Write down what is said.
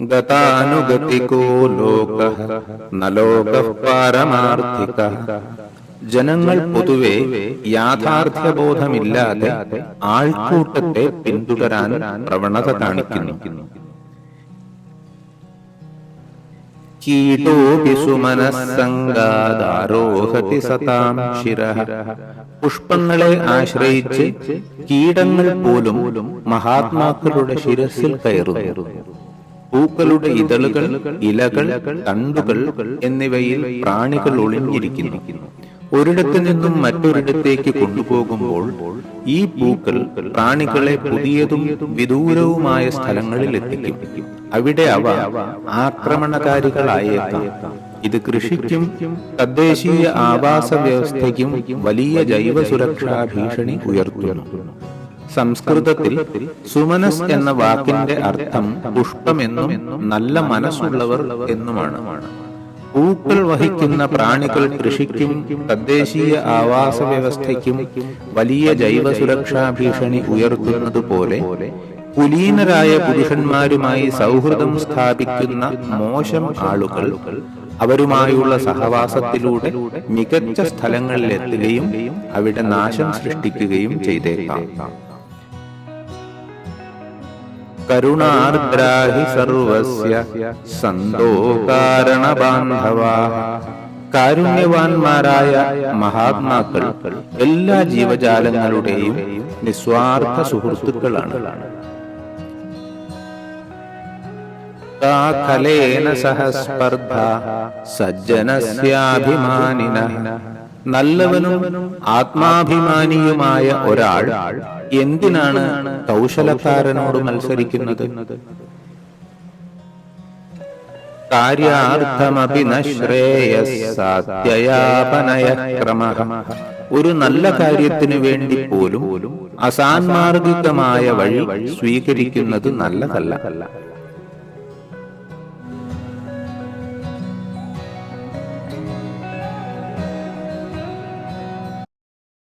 ഗതാനുഗതികോ ലോക നലോക പാരമാർത്ഥിക ജനങ്ങൾ പൊതുവെ യാഥാർത്ഥ്യബോധമില്ലാതെ ആൾക്കൂട്ടത്തെ പിന്തുടരാൻ പ്രവണത കാണിക്കുന്നു. കീടോപി സതാം ശിര. പുഷ്പങ്ങളെ ആശ്രയിച്ച് കീടങ്ങൾ പോലും മഹാത്മാക്കളുടെ ശിരസിൽ കയറുന്നു. പൂക്കളുടെ ഇതളുകൾ ഇലകൾ തണ്ടുകൾ എന്നിവയിൽ പ്രാണികൾ ഒളിഞ്ഞിരിക്കുന്നു. ഒരിടത്തു നിന്നും മറ്റൊരിടത്തേക്ക് കൊണ്ടുപോകുമ്പോൾ ഈ പൂക്കൾ പ്രാണികളെ പുതിയതും വിദൂരവുമായ സ്ഥലങ്ങളിൽ എത്തിക്കും. അവിടെ അവ ആക്രമണകാരികളായേക്കാം. ഇത് കൃഷിക്കും തദ്ദേശീയ ആവാസ വ്യവസ്ഥയ്ക്കും വലിയ ജൈവ സുരക്ഷാ ഭീഷണി ഉയർത്തുന്നു. സംസ്കൃതത്തിൽ സുമനസ് എന്ന വാക്കിന്റെ അർത്ഥം പുഷ്പമെന്നും നല്ല മനസ്സുള്ളവർ എന്നുമാണ്. പൂക്കൾ വഹിക്കുന്ന പ്രാണികൾ കൃഷിക്കും തദ്ദേശീയ ആവാസ വ്യവസ്ഥയ്ക്കും വലിയ ജൈവ സുരക്ഷാ ഭീഷണി ഉയർത്തുന്നത് പോലെ കുലീനരായ പുരുഷന്മാരുമായി സൗഹൃദം സ്ഥാപിക്കുന്ന മോശം ആളുകൾ അവരുമായുള്ള സഹവാസത്തിലൂടെ മികച്ച സ്ഥലങ്ങളിലെത്തുകയും അവിടെ നാശം സൃഷ്ടിക്കുകയും ചെയ്തേക്കാം. കരുണാർദ്രാഹി സർവസ്യ സന്തോ കാരണബാന്ധവാ കാരുണ്യവാന്മാരായ മഹാത്മാക്കൾ എല്ലാ ജീവജാലങ്ങളുടെയും നിസ്വാർത്ഥ സുഹൃത്തുക്കളാണ്. കാഖലേന സഹ സ്പർദ്ധ സജ്ജനസ്യാഭിമാനിന. നല്ലവനും ആത്മാഭിമാനിയുമായ ഒരാൾ എന്തിനാണ് കൗശലക്കാരനോട് മത്സരിക്കുന്നത്? കാര്യാർത്ഥമപി ശ്രേയസാത്യയാപനയ ക്രമ ഒരു നല്ല കാര്യത്തിനു വേണ്ടി പോലും അസാൻമാർഗികമായ വഴി സ്വീകരിക്കുന്നത് നല്ലതല്ല.